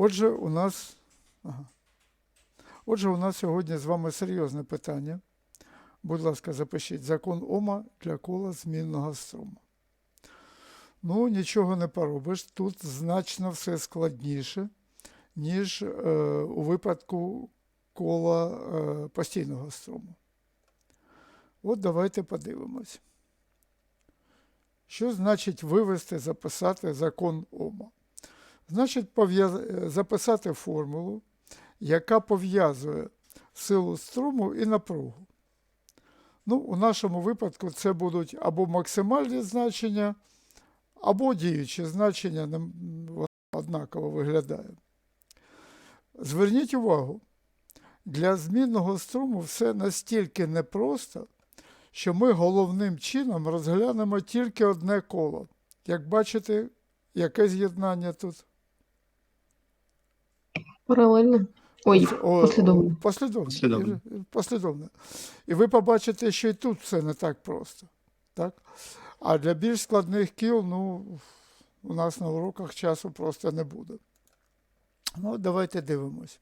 Отже, у нас. Ага. Отже, у нас сьогодні з вами серйозне питання. Будь ласка, запишіть закон Ома для кола змінного струму. Ну, нічого не поробиш. Тут значно все складніше, ніж е, у випадку кола е, постійного струму. От давайте подивимось. Що значить вивести, записати закон Ома? Значить, записати формулу, яка пов'язує силу струму і напругу. Ну, у нашому випадку це будуть або максимальні значення, або діючі значення, однаково виглядає. Зверніть увагу, для змінного струму все настільки непросто, що ми головним чином розглянемо тільки одне коло. Як бачите, яке з'єднання тут? Паралельно. Ой, О, послідовно. Послідовно. Послідовно. І- послідовно. І ви побачите, що і тут все не так просто. Так? А для більш складних кіл, ну, у нас на уроках часу просто не буде. Ну, давайте дивимось.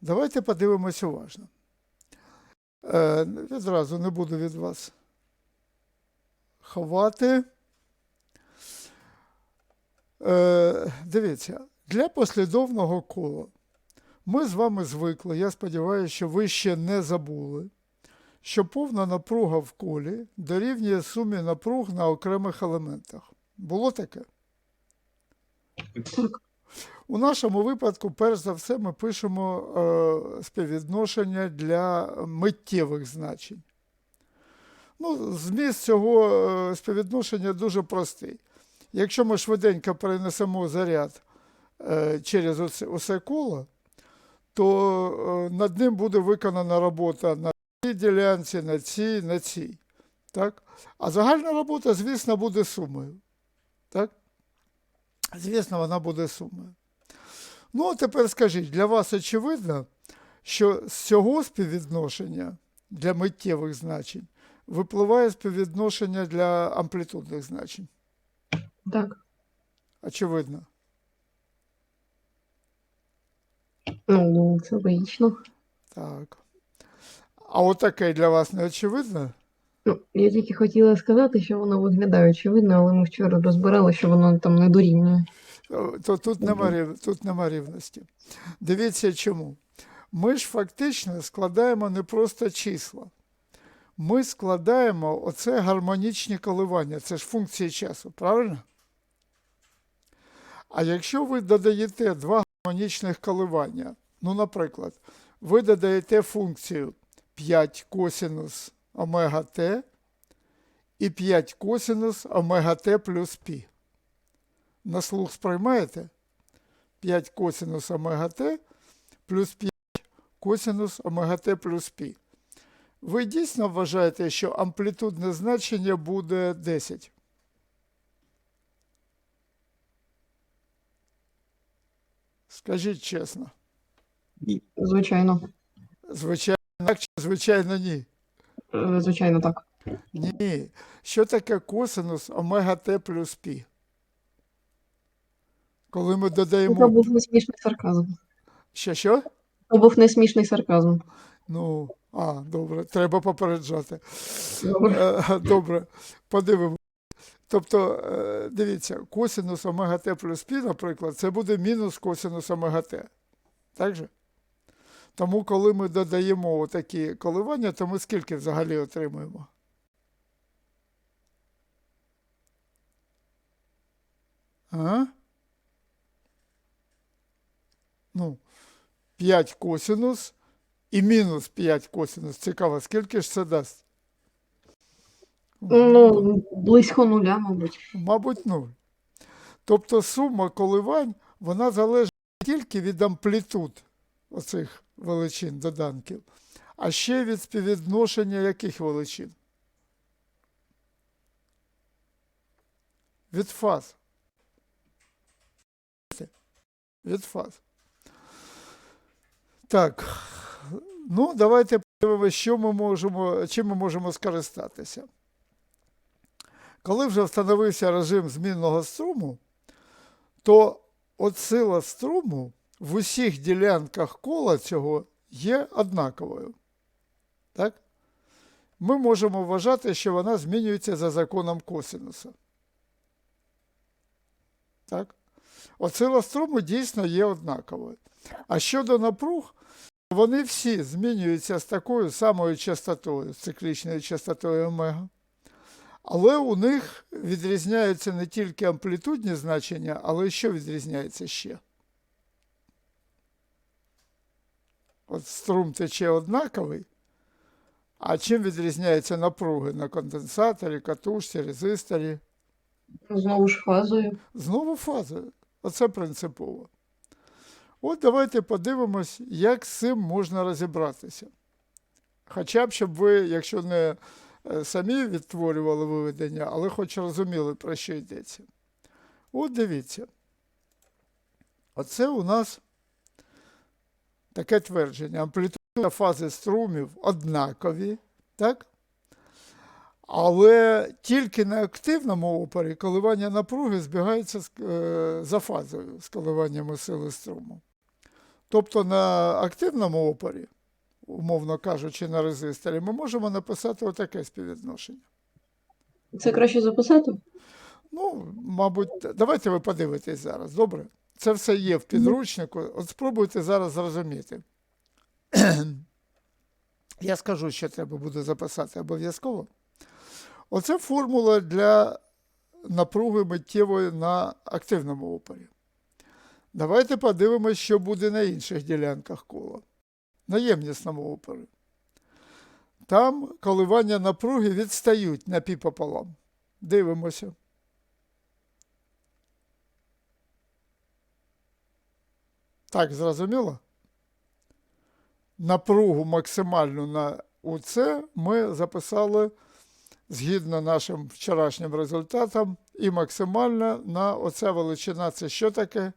Давайте подивимось уважно. Е, відразу не буду від вас ховати. Е, дивіться, для послідовного кола ми з вами звикли, я сподіваюся, що ви ще не забули, що повна напруга в колі дорівнює сумі напруг на окремих елементах. Було таке? У нашому випадку, перш за все, ми пишемо е, співвідношення для миттєвих значень. Ну, зміст цього е, співвідношення дуже простий. Якщо ми швиденько перенесемо заряд е, через усе, усе коло, то е, над ним буде виконана робота на цій ділянці, на цій, на цій. Так? А загальна робота, звісно, буде сумою. Так? Звісно, вона буде сумою. Ну, а тепер скажіть, для вас очевидно, що з цього співвідношення для миттєвих значень випливає співвідношення для амплітудних значень. Так. Очевидно. Ну, це логічно. Так. А отаке для вас не очевидно? Ну, я тільки хотіла сказати, що воно виглядає очевидно, але ми вчора розбирали, що воно там не дорівнює. То, то тут, нема, рів- тут нема рівності. Дивіться чому. Ми ж фактично складаємо не просто числа. Ми складаємо оце гармонічні коливання. Це ж функції часу, правильно? А якщо ви додаєте два гармонічних коливання, ну, наприклад, ви додаєте функцію 5 косинус омега t і 5 косинус омега t плюс π. На слух сприймаєте? 5 косинус омега t плюс 5 косинус омега t плюс π. Ви дійсно вважаєте, що амплітудне значення буде 10? Скажіть чесно. Ні. Звичайно. Звичайно, так чи звичайно ні. Е, Звичайно, так. Ні. Що таке косинус омега t плюс π? Коли ми додаємо. Це був несмішний сарказм. Що що? Це був несмішний сарказм. Ну, а, добре, треба попереджати. Добре. Е, Добре, подивимося. Тобто, е, дивіться, косинус омега t плюс π, наприклад, це буде мінус косинус омега t. Так же? Тому, коли ми додаємо такі коливання, то ми скільки взагалі отримуємо? А? Ну, 5 косинус і мінус 5 косинус. Цікаво, скільки ж це дасть? Ну, близько нуля, мабуть. Мабуть, нуль. Тобто сума коливань, вона залежить не тільки від амплітуд оцих величин доданків, а ще від співвідношення яких величин? Від фаз. Від фаз. Так. Ну, давайте подивимося, що ми можемо, чим ми можемо скористатися. Коли вже встановився режим змінного струму, то от сила струму в усіх ділянках кола цього є однаковою. Так? Ми можемо вважати, що вона змінюється за законом косинуса. Так? От сила струму дійсно є однаковою. А щодо напруг, вони всі змінюються з такою самою частотою, з циклічною частотою омега. Але у них відрізняються не тільки амплітудні значення, але що відрізняється ще. От струм тече однаковий, а чим відрізняються напруги на конденсаторі, катушці, резисторі? Знову ж фазою. Знову фазою. Оце принципово. От давайте подивимось, як з цим можна розібратися. Хоча б, щоб ви, якщо не самі відтворювали виведення, але хоч розуміли, про що йдеться. От дивіться. Оце у нас таке твердження. Амплітуда фази струмів однакові, так? Але тільки на активному опорі коливання напруги збігаються з, е, за фазою з коливаннями сили струму. Тобто на активному опорі, умовно кажучи, на резисторі, ми можемо написати отаке співвідношення. Це краще записати? Ну, мабуть, давайте ви подивитесь зараз, добре? Це все є в підручнику. От спробуйте зараз зрозуміти. Я скажу, що треба буде записати обов'язково. Оце формула для напруги миттєвої на активному опорі. Давайте подивимось, що буде на інших ділянках кола. На ємнісному опорі. Там коливання напруги відстають на пі пополам. Дивимося. Так, зрозуміло? Напругу максимальну на УЦ ми записали згідно нашим вчорашнім результатам, і максимальна на оця величина це що таке?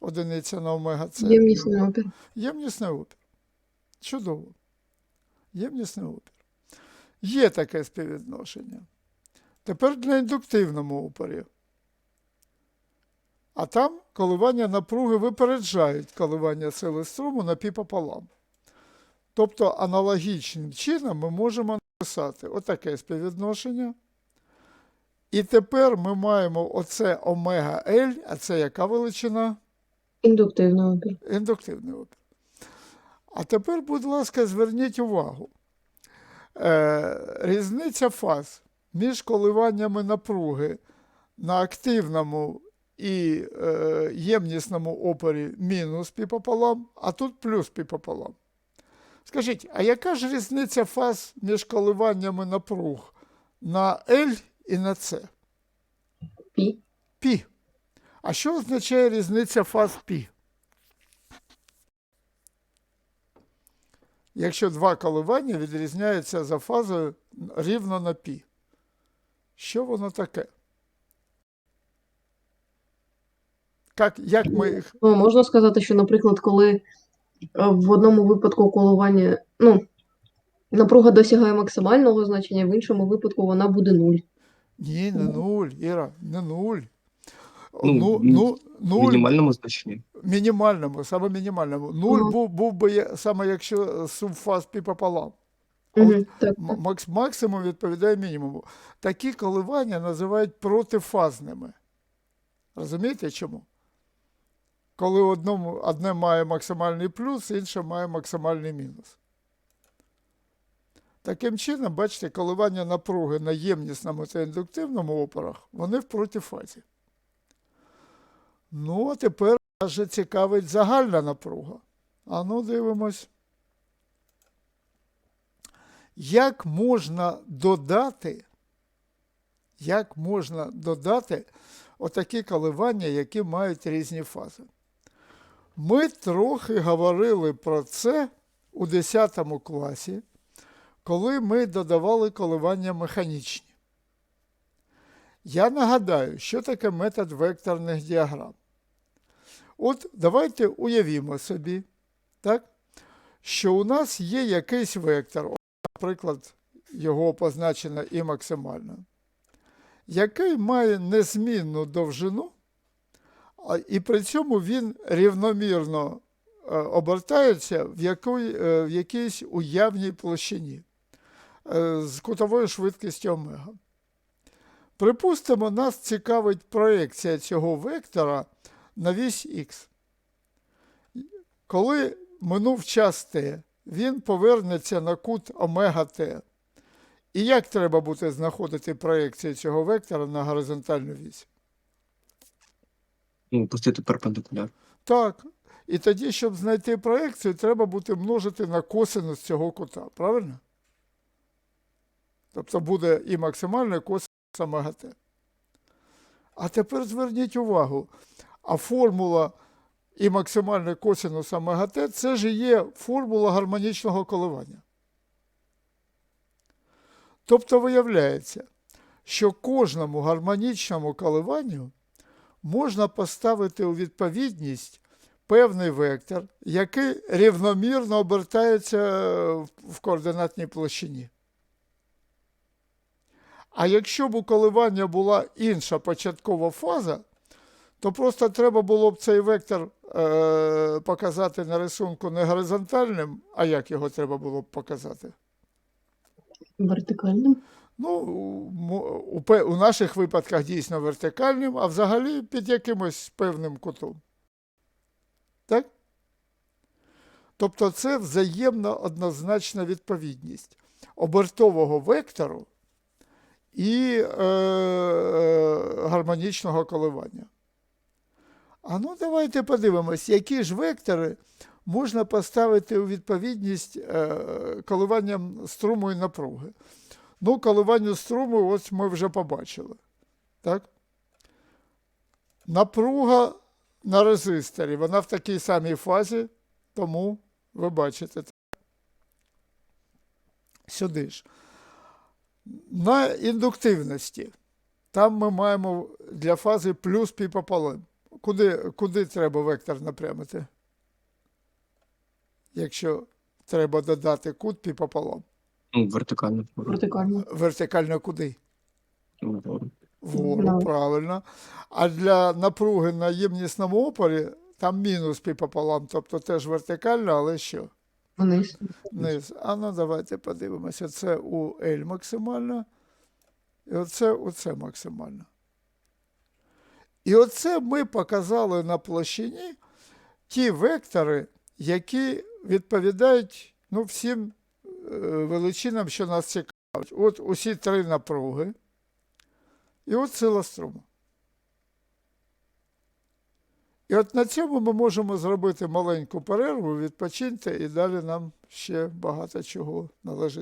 Одиниця на омега це Ємнісний опір. ємнісний опір. Чудово. Ємнісний опір. Є таке співвідношення. Тепер для індуктивному опорі. А там коливання напруги випереджають коливання сили струму на пі пополам. Тобто аналогічним чином ми можемо написати отаке співвідношення. І тепер ми маємо оце омега L, а це яка величина? Індуктивний опір. Індуктивний опір. А тепер, будь ласка, зверніть увагу. Е, різниця фаз між коливаннями напруги на активному і е, ємнісному опорі мінус піпополам, а тут плюс піпополам. Скажіть, а яка ж різниця фаз між коливаннями напруг на L і на C? Пі. Пі. А що означає різниця фаз пі? Якщо два коливання відрізняються за фазою рівно на пі. Що воно таке? Як, як ми їх. Ну, можна сказати, що, наприклад, коли е, в одному випадку коливання, ну, напруга досягає максимального значення, в іншому випадку вона буде нуль. Ні, не нуль, Іра, не нуль. Ну, Ну, ну, В нуль мінімальному значенні. мінімальному, саме мінімальному. Нуль Ага. був, був би саме якщо сум фаз пі пополам. А от Угу, так. Макс, максимум відповідає мінімуму. Такі коливання називають протифазними. Розумієте чому? Коли одному, одне має максимальний плюс, інше має максимальний мінус. Таким чином, бачите, коливання напруги на ємнісному та індуктивному опорах, вони в протифазі. Ну, а тепер нас цікавить загальна напруга. А ну, дивимось. Як можна додати, як можна додати отакі коливання, які мають різні фази? Ми трохи говорили про це у 10 класі, коли ми додавали коливання механічні. Я нагадаю, що таке метод векторних діаграм. От давайте уявімо собі, так, що у нас є якийсь вектор, наприклад, його позначено і максимально. який має незмінну довжину, і при цьому він рівномірно е, обертається в, якої, е, в якійсь уявній площині е, з кутовою швидкістю омега. Припустимо, нас цікавить проекція цього вектора на вісь х. Коли минув час t, він повернеться на кут омега t. І як треба буде знаходити проекцію цього вектора на горизонтальну вісь? Ну, пустити перпендикуляр. Так. І тоді, щоб знайти проекцію, треба буде множити на косинус цього кута, правильно? Тобто буде і максимальний косинус омега t. А тепер зверніть увагу, а формула і максимальний косинус омега t – це ж є формула гармонічного коливання. Тобто виявляється, що кожному гармонічному коливанню можна поставити у відповідність певний вектор, який рівномірно обертається в координатній площині. А якщо б у коливання була інша початкова фаза, то просто треба було б цей вектор е, показати на рисунку не горизонтальним, а як його треба було б показати? Вертикальним. Ну, у, у наших випадках дійсно вертикальним, а взагалі під якимось певним кутом. Так? Тобто це взаємна однозначна відповідність обертового вектору і е, гармонічного коливання. А ну давайте подивимось, які ж вектори можна поставити у відповідність е, коливанням струму і напруги. Ну, коливання струму, ось ми вже побачили. Так? Напруга на резисторі, вона в такій самій фазі, тому ви бачите. Сюди ж. На індуктивності. Там ми маємо для фази плюс пі пополам. Куди, куди треба вектор напрямити? Якщо треба додати кут пі пополам. Ну, вертикально. Вертикально. Вертикально куди? Ну, вгору. Вгору, Да. правильно. А для напруги на ємнісному опорі там мінус півпополам, тобто теж вертикально, але що? Вниз. Вниз. А ну давайте подивимося. Це у L максимально. І оце у С максимально. І оце ми показали на площині ті вектори, які відповідають ну, всім е, величинам, що нас цікавить. От усі три напруги. І от сила струму. І от на цьому ми можемо зробити маленьку перерву, відпочиньте, і далі нам ще багато чого належить